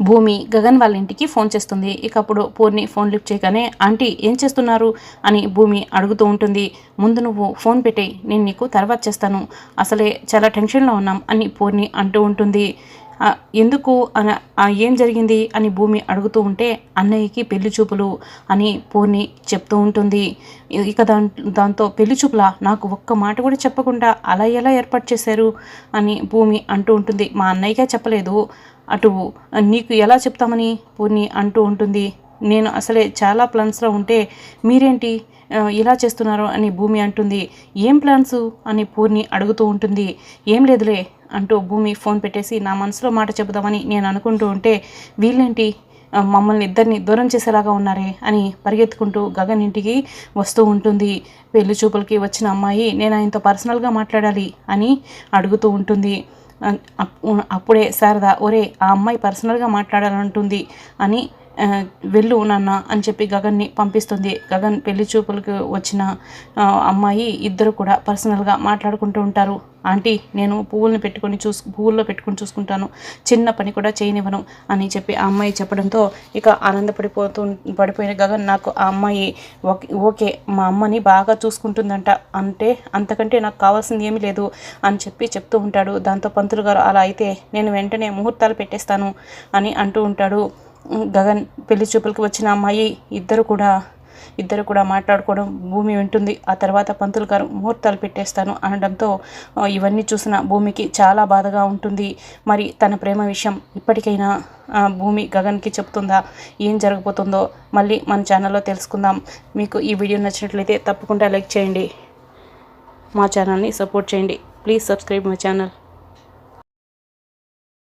భూమి గగన్ వాళ్ళ ఇంటికి ఫోన్ చేస్తుంది. ఇక అప్పుడు పూర్ణి ఫోన్ లిఫ్ట్ చేయగానే ఆంటీ ఏం చేస్తున్నారు? అని భూమి అడుగుతూ ఉంటుంది. ముందు నువ్వు ఫోన్ పెట్టే నేను నీకు తర్వాత చేస్తాను. అసలే చాలా టెన్షన్లో ఉన్నాం అని పూర్ణి అంటూ ఉంటుంది. ఎందుకు? అన ఏం జరిగింది? అని భూమి అడుగుతూ ఉంటే అన్నయ్యకి పెళ్ళి చూపులు అని పూర్ణి చెప్తూ ఉంటుంది. ఇక దా దాంతో పెళ్ళి చూపులా? నాకు ఒక్క మాట కూడా చెప్పకుండా అలా ఎలా ఏర్పాటు చేశారు? అని భూమి అంటూ ఉంటుంది. మా అన్నయ్యగా చెప్పలేదు. అటు నీకు ఎలా చెప్తామని పూర్ణి అంటూ ఉంటుంది. నేను అసలే చాలా ప్లాన్స్లో ఉంటే మీరేంటి ఇలా చేస్తున్నారు అని భూమి అంటుంది. ఏం ప్లాన్స్? అని పూర్ణి అడుగుతూ ఉంటుంది. ఏం లేదులే అంటూ భూమి ఫోన్ పెట్టేసి నా మనసులో మాట చెబుదామని నేను అనుకుంటూ ఉంటే వీళ్ళేంటి మమ్మల్ని ఇద్దరిని దూరం చేసేలాగా ఉన్నారే అని పరిగెత్తుకుంటూ గగన్ ఇంటికి వస్తూ ఉంటుంది. పెళ్ళి చూపులకి వచ్చిన అమ్మాయి నేను ఆయనతో పర్సనల్గా మాట్లాడాలి అని అడుగుతూ ఉంటుంది. అప్పుడే శారద ఒరే ఆ అమ్మాయి పర్సనల్గా మాట్లాడాలంటుంది అని వెళ్ళు నాన్న అని చెప్పి గగన్ని పంపిస్తుంది. గగన్ పెళ్ళి చూపులకు వచ్చిన అమ్మాయి ఇద్దరు కూడా పర్సనల్గా మాట్లాడుకుంటూ ఉంటారు. ఆంటీ నేను పువ్వుల్ని పెట్టుకొని చూసు పువ్వుల్లో పెట్టుకొని చూసుకుంటాను. చిన్న పని కూడా చేయనివ్వను అని చెప్పి ఆ అమ్మాయి చెప్పడంతో ఇక ఆనందపడిపోతూ పడిపోయిన గగన్ నాకు ఆ అమ్మాయి ఓకే ఓకే మా అమ్మని బాగా చూసుకుంటుందంట. అంటే అంతకంటే నాకు కావాల్సింది ఏమీ లేదు అని చెప్పి చెప్తూ ఉంటాడు. దాంతో పంతులు గారు అలా అయితే నేను వెంటనే ముహూర్తాలు పెట్టేస్తాను అని అంటూ ఉంటాడు. గగన్ పెళ్ళి చూపులకు వచ్చిన అమ్మాయి ఇద్దరు కూడా ఇద్దరు కూడా మాట్లాడుకోవడం భూమి వింటుంది. ఆ తర్వాత పంతులు గారు ముహూర్తాలు పెట్టేస్తాను అనడంతో ఇవన్నీ చూసిన భూమికి చాలా బాధగా ఉంటుంది. మరి తన ప్రేమ విషయం ఇప్పటికైనా భూమి గగన్కి చెప్తుందా? ఏం జరగబోతుందో మళ్ళీ మన ఛానల్లో తెలుసుకుందాం. మీకు ఈ వీడియో నచ్చినట్లయితే తప్పకుండా లైక్ చేయండి. మా ఛానల్ని సపోర్ట్ చేయండి. Please subscribe my channel.